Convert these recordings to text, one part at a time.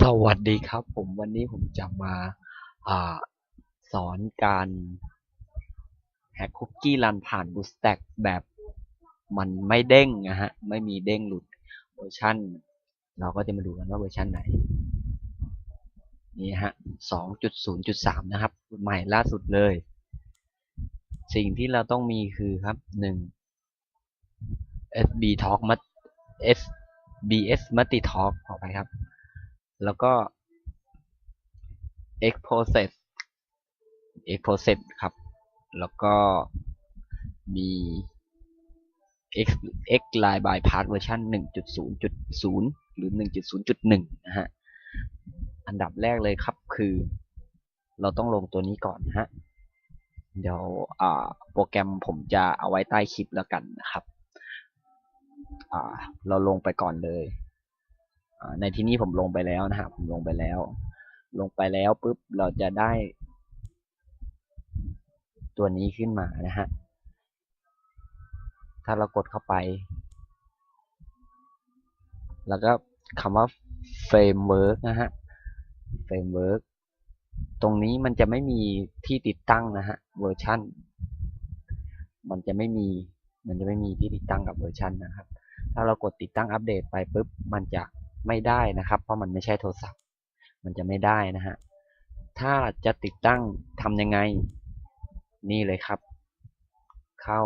สวัสดีครับผมวันนี้ผมจะมาอาสอนการแฮกคุกกี้รันผ่านบูสแต็กแบบมันไม่เด้งนะฮะ ไม่มีเด้งหลุดเวอร์ชันเราก็จะมาดูกันว่าเวอร์ชันไหน นี่ฮะ 2.0.3 นะครับ ใหม่ล่าสุดเลย สิ่งที่เราต้องมีคือครับ 1 SB Talk มั SBS Multi Talk ออไปครับ แล้วก็ X Process X Process ครับ แล้วก็มี X X Line Bypass เวอร์ชัน1.0.0 หรือ 1.0.1 นะฮะ อันดับแรกเลยครับคือ เราต้องลงตัวนี้ก่อนนะฮะ เดี๋ยวโปรแกรมผมจะเอาไว้ใต้คลิปแล้วกันนะครับ เราลงไปก่อนเลย ในที่นี้ผมลงไปแล้วนะครับผมลงไปแล้ว ลงไปแล้วปุ๊บเราจะได้ ตัวนี้ขึ้นมานะฮะถ้าเรากดเข้าไป แล้วก็คำว่า framework นะฮะ framework ตรงนี้มันจะไม่มีที่ติดตั้งนะฮะเวอร์ชันมันจะไม่มีมันจะไม่มีที่ติดตั้งกับเวอร์ชันนะครับ ถ้าเรากดติดตั้งอัปเดตไปปุ๊บมันจะ ไม่ได้นะครับ เพราะมันไม่ใช่โทรศัพท์ มันจะไม่ได้นะฮะ ถ้าจะติดตั้งทำยังไง นี่เลยครับ เข้า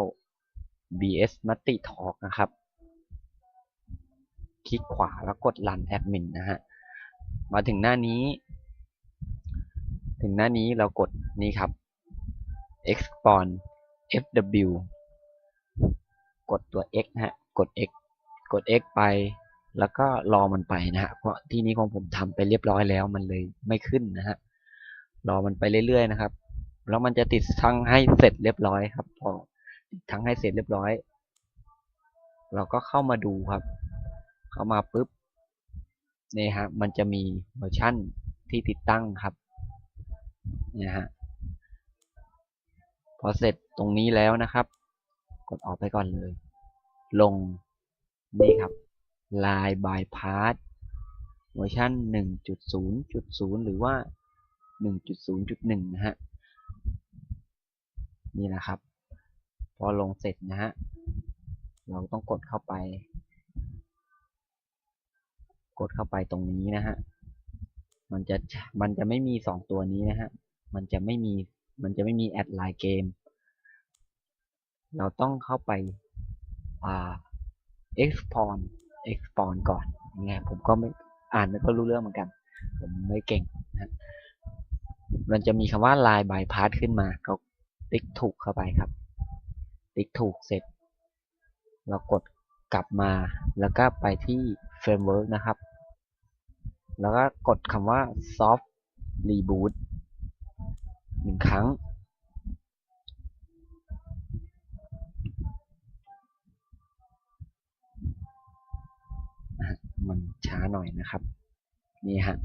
BS m u l t i Talk นะครับ คลิกขวาแล้วกด Run Admin นะฮะ มาถึงหน้านี้ ถึงหน้านี้เรากดนี่ครับ Export FW กดตัว X นะฮะ กด X กด X ไป แล้วก็รอมันไปนะฮะเพราะที่นี้ของผมทำไปเรียบร้อยแล้วมันเลยไม่ขึ้นนะฮะรอมันไปเรื่อยๆนะครับ แล้วมันจะติดทั้งให้เสร็จเรียบร้อยครับพอติดทั้งให้เสร็จเรียบร้อย เราก็เข้ามาดูครับ เข้ามาปุ๊บนี่ฮะมันจะมีเวอร์ชั่นที่ติดตั้งครับนี่ฮะพอเสร็จตรงนี้แล้วนะครับ กดออกไปก่อนเลย ลงนี่ครับ Line Bypass เวอร์ชัน1.0.0 หรือว่า 1.0.1 นะฮะ นี่นะครับ พอลงเสร็จนะฮะ เราต้องกดเข้าไป กดเข้าไปตรงนี้นะฮะ มันจะ มันจะไม่มี 2 ตัวนี้นะฮะ มันจะไม่มี มันจะไม่มีแอดไลน์เกม เราต้องเข้าไป อ่า export export ก่อนเนี่ยผมก็ไม่อ่านไม่ก็รู้เรื่องเหมือนกัน ผมไม่เก่งนะมันจะมีคำว่า line bypass ขึ้นมาก็ติ๊กถูกเข้าไปครับ ติ๊กถูกเสร็จ เรากดกลับมาแล้วก็ไปที่ framework นะครับ แล้วก็กดคำว่า soft reboot หนึ่งครั้ง มันช้าหน่อยนะครับ นี่ฮะ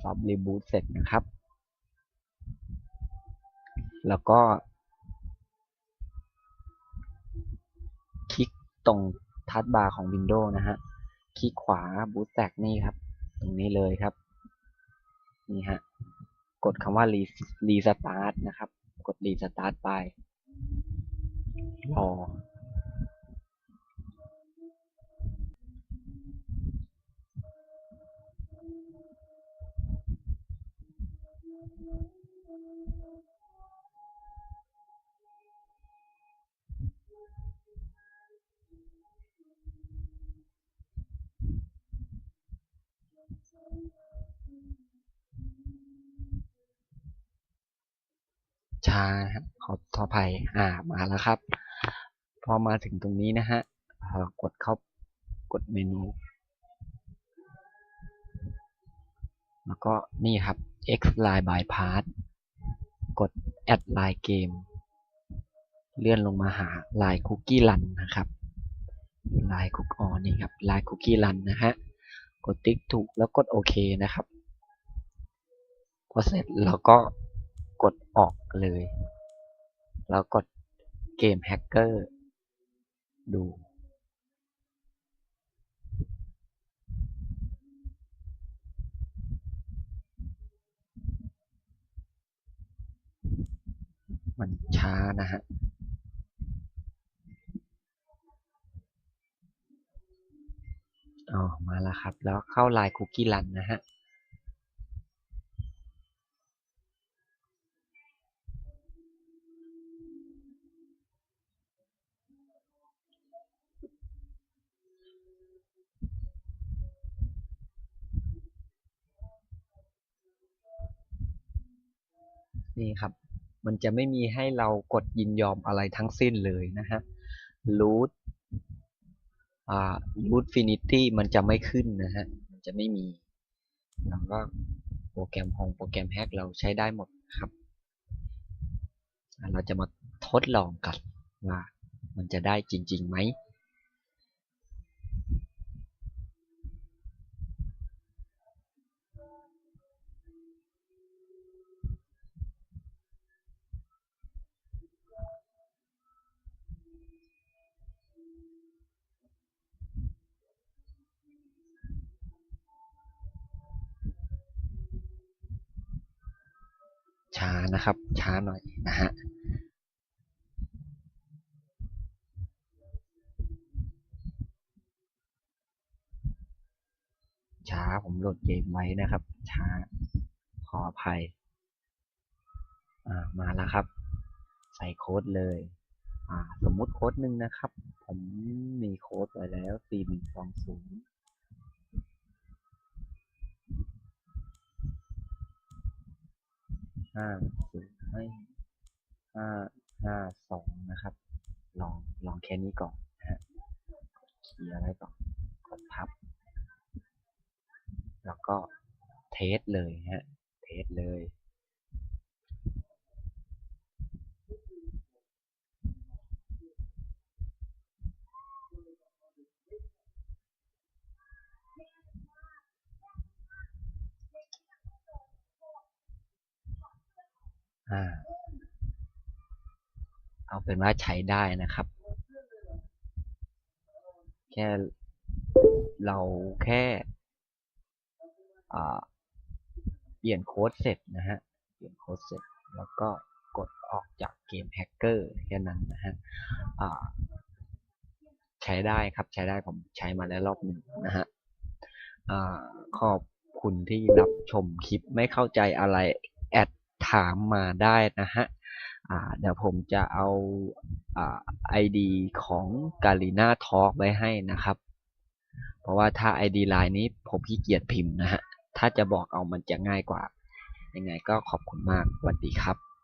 ซอฟรีบูตเสร็จนะครับ แล้วก็ คลิกตรงทัชบาร์ของ Windows นะฮะ คลิกขวาบูตแตกนี่ครับ ตรงนี้เลยครับ นี่ฮะ กดคำว่ารีสตาร์ทนะครับ กดรีสตาร์ทไป รอ ช้าครับขอทอภัยอ่ามาแล้วครับ พอมาถึงตรงนี้นะฮะกดเข้ากดเมนู แล้วก็นี่ครับ X Line Bypass กด Add Line Game เลื่อนลงมาหา Line Cookie Run นะครับ Line Cook อ๋อนี่ครับ Line Cookie Run นะฮะ กดติ๊กถูกแล้วกดโอเคนะครับพอเสร็จเราก็กดออกเลย แล้วกดเกมแฮกเกอร์ดู มันช้านะฮะอ๋อมาแล้วครับ แล้วเข้าลน์คุกกี้รันนะฮะนี่ครับ มันจะไม่มีให้เรากดยินยอมอะไรทั้งสิ้นเลยนะฮะ root อ่า root finity มันจะไม่ขึ้นนะฮะ มันจะไม่มี แล้วก็โปรแกรมของโปรแกรมแฮกเราใช้ได้หมดครับ เราจะมาทดลองกันว่ามันจะได้จริงๆไหม ช้านะครับ ช้าหน่อยนะฮะช้าผมโหลดเกมไว้นะครับ ช้าขออภัยมาแล้วครับ ใส่โค้ดเลยสมมุติโค้ดหนึ่งนะครับ ผมมีโค้ดไว้แล้ว 4 1 2 0 ห้าศูนย์ให้ห้าห้าสองนะครับ ลองลองแค่นี้ก่อนนะฮะคีย์อะไรก่อนกดทับ แล้วก็เทสเลยฮะ เทสเลย อ่า เอาเป็นว่าใช้ได้นะครับ แค่เราแค่เปลี่ยนโค้ดเสร็จนะฮะ เปลี่ยนโค้ดเสร็จแล้วก็กดออกจากเกมแฮกเกอร์แค่นั้นนะฮะใช้ได้ครับใช้ได้ผมใช้มาแล้วรอบหนึ่งนะฮะอ่าขอบคุณที่รับชมคลิปไม่เข้าใจอะไรแอดามมาได้นะฮะเดี๋ยวผมจะเอาไอดีของ g a l i n a Talk ไว้ให้นะครับ เพราะว่าถ้า ID ไลน์นี้ผมขี้เกียจพิมพ์นะฮะ ถ้าจะบอกเอามันจะง่ายกว่า ยังไงก็ขอบคุณมากสวัสดีครับ